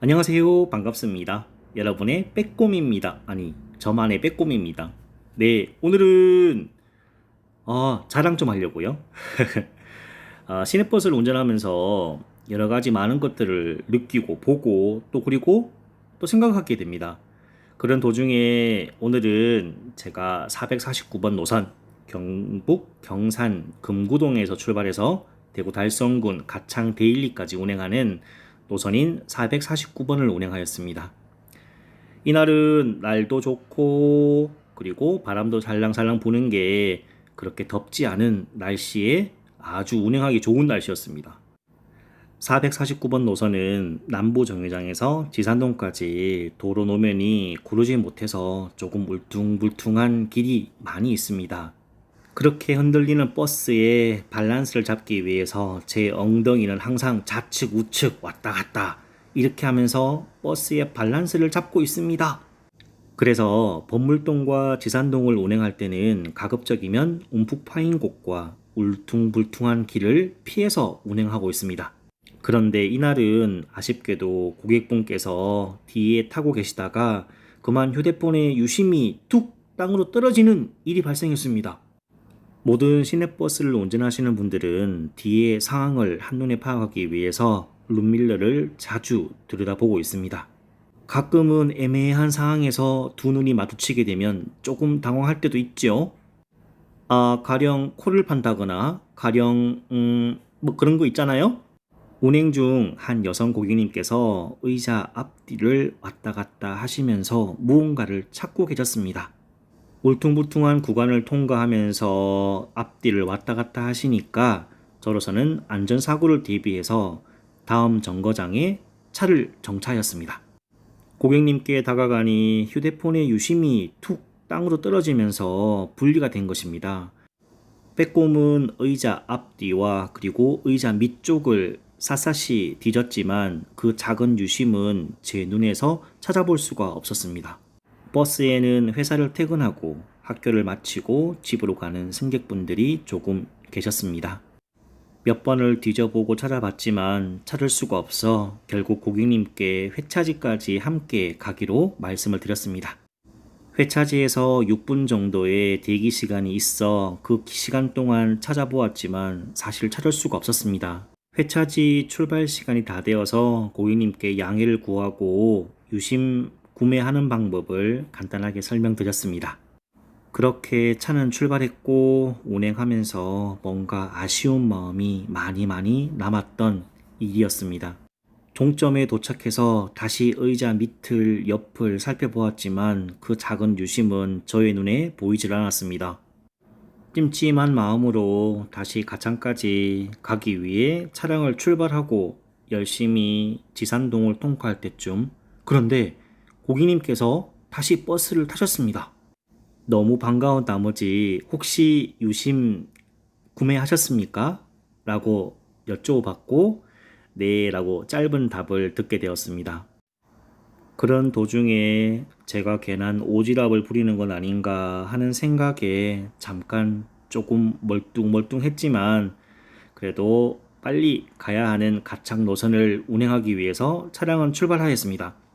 안녕하세요. 반갑습니다. 여러분의 빼꼼입니다. 아니, 저만의 빼꼼입니다. 네, 오늘은 어, 자랑 좀 하려고요. 아, 시내버스를 운전하면서 여러 가지 많은 것들을 느끼고 보고 또 그리고 또 생각하게 됩니다. 그런 도중에 오늘은 제가 449번 노선 경북 경산 금구동에서 출발해서 대구 달성군 가창 데일리까지 운행하는 노선인 449번을 운행하였습니다. 이날은 날도 좋고 그리고 바람도 살랑살랑 부는 게 그렇게 덥지 않은 날씨에 아주 운행하기 좋은 날씨였습니다. 449번 노선은 남부 정류장에서 지산동까지 도로 노면이 구르지 못해서 조금 울퉁불퉁한 길이 많이 있습니다. 그렇게 흔들리는 버스의 밸런스를 잡기 위해서 제 엉덩이는 항상 좌측 우측 왔다 갔다 이렇게 하면서 버스의 밸런스를 잡고 있습니다. 그래서 범물동과 지산동을 운행할 때는 가급적이면 움푹 파인 곳과 울퉁불퉁한 길을 피해서 운행하고 있습니다. 그런데 이날은 아쉽게도 고객분께서 뒤에 타고 계시다가 그만 휴대폰의 유심이 툭 땅으로 떨어지는 일이 발생했습니다. 모든 시내버스를 운전하시는 분들은 뒤의 상황을 한눈에 파악하기 위해서 룸밀러를 자주 들여다보고 있습니다. 가끔은 애매한 상황에서 두 눈이 마주치게 되면 조금 당황할 때도 있죠. 아, 가령 코를 판다거나 가령 음, 뭐 그런 거 있잖아요. 운행 중 한 여성 고객님께서 의자 앞뒤를 왔다 갔다 하시면서 무언가를 찾고 계셨습니다. 울퉁불퉁한 구간을 통과하면서 앞뒤를 왔다 갔다 하시니까 저로서는 안전사고를 대비해서 다음 정거장에 차를 정차하였습니다. 고객님께 다가가니 휴대폰의 유심이 툭 땅으로 떨어지면서 분리가 된 것입니다. 빼꼼은 의자 앞뒤와 그리고 의자 밑쪽을 샅샅이 뒤졌지만 그 작은 유심은 제 눈에서 찾아볼 수가 없었습니다. 버스에는 회사를 퇴근하고 학교를 마치고 집으로 가는 승객분들이 조금 계셨습니다. 몇 번을 뒤져보고 찾아봤지만 찾을 수가 없어 결국 고객님께 회차지까지 함께 가기로 말씀을 드렸습니다. 회차지에서 6분 정도의 대기 시간이 있어 그 시간 동안 찾아보았지만 사실 찾을 수가 없었습니다. 회차지 출발 시간이 다 되어서 고객님께 양해를 구하고 유심 구매하는 방법을 간단하게 설명드렸습니다. 그렇게 차는 출발했고 운행하면서 뭔가 아쉬운 마음이 많이 많이 남았던 일이었습니다. 종점에 도착해서 다시 의자 밑을 옆을 살펴보았지만 그 작은 유심은 저의 눈에 보이질 않았습니다. 찜찜한 마음으로 다시 가창까지 가기 위해 차량을 출발하고 열심히 지산동을 통과할 때쯤 그런데 고객님께서 다시 버스를 타셨습니다. 너무 반가운 나머지 혹시 유심 구매하셨습니까? 라고 여쭤봤고 네 라고 짧은 답을 듣게 되었습니다. 그런 도중에 제가 괜한 오지랖을 부리는 건 아닌가 하는 생각에 잠깐 조금 멀뚱멀뚱했지만 그래도 빨리 가야 하는 가창 노선을 운행하기 위해서 차량은 출발하였습니다.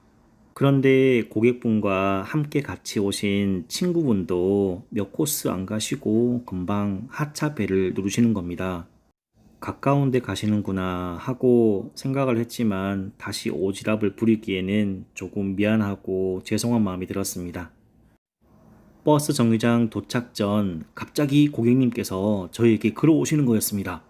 그런데 고객분과 함께 같이 오신 친구분도 몇 코스 안 가시고 금방 하차 배를 누르시는 겁니다. 가까운 데 가시는구나 하고 생각을 했지만 다시 오지랖을 부리기에는 조금 미안하고 죄송한 마음이 들었습니다. 버스 정류장 도착 전 갑자기 고객님께서 저에게 걸어오시는 거였습니다.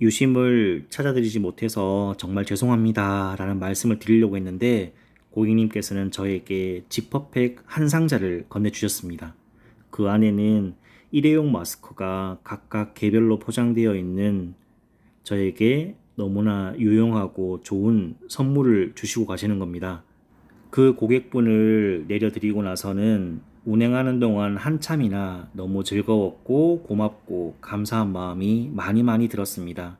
유심을 찾아드리지 못해서 정말 죄송합니다 라는 말씀을 드리려고 했는데 고객님께서는 저에게 지퍼팩 한 상자를 건네주셨습니다. 그 안에는 일회용 마스크가 각각 개별로 포장되어 있는 저에게 너무나 유용하고 좋은 선물을 주시고 가시는 겁니다. 그 고객분을 내려드리고 나서는 운행하는 동안 한참이나 너무 즐거웠고 고맙고 감사한 마음이 많이 많이 들었습니다.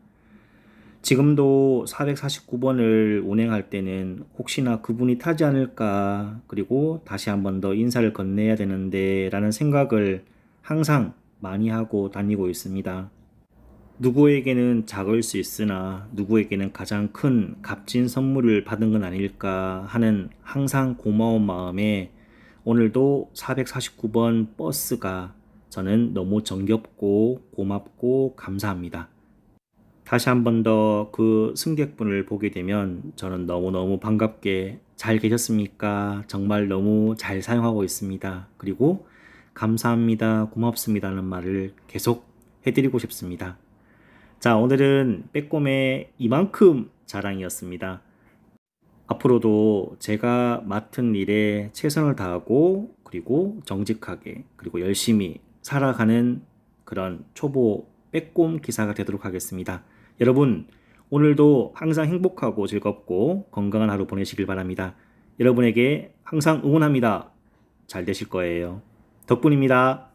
지금도 449번을 운행할 때는 혹시나 그분이 타지 않을까 그리고 다시 한 번 더 인사를 건네야 되는데 라는 생각을 항상 많이 하고 다니고 있습니다. 누구에게는 작을 수 있으나 누구에게는 가장 큰 값진 선물을 받은 건 아닐까 하는 항상 고마운 마음에 오늘도 449번 버스가 저는 너무 정겹고 고맙고 감사합니다. 다시 한 번 더 그 승객분을 보게 되면 저는 너무너무 반갑게 잘 계셨습니까? 정말 너무 잘 사용하고 있습니다. 그리고 감사합니다, 고맙습니다는 말을 계속 해드리고 싶습니다. 자, 오늘은 빼꼼의 이만큼 자랑이었습니다. 앞으로도 제가 맡은 일에 최선을 다하고 그리고 정직하게 그리고 열심히 살아가는 그런 초보 빼꼼 기사가 되도록 하겠습니다. 여러분, 오늘도 항상 행복하고 즐겁고 건강한 하루 보내시길 바랍니다. 여러분에게 항상 응원합니다. 잘 되실 거예요. 덕분입니다.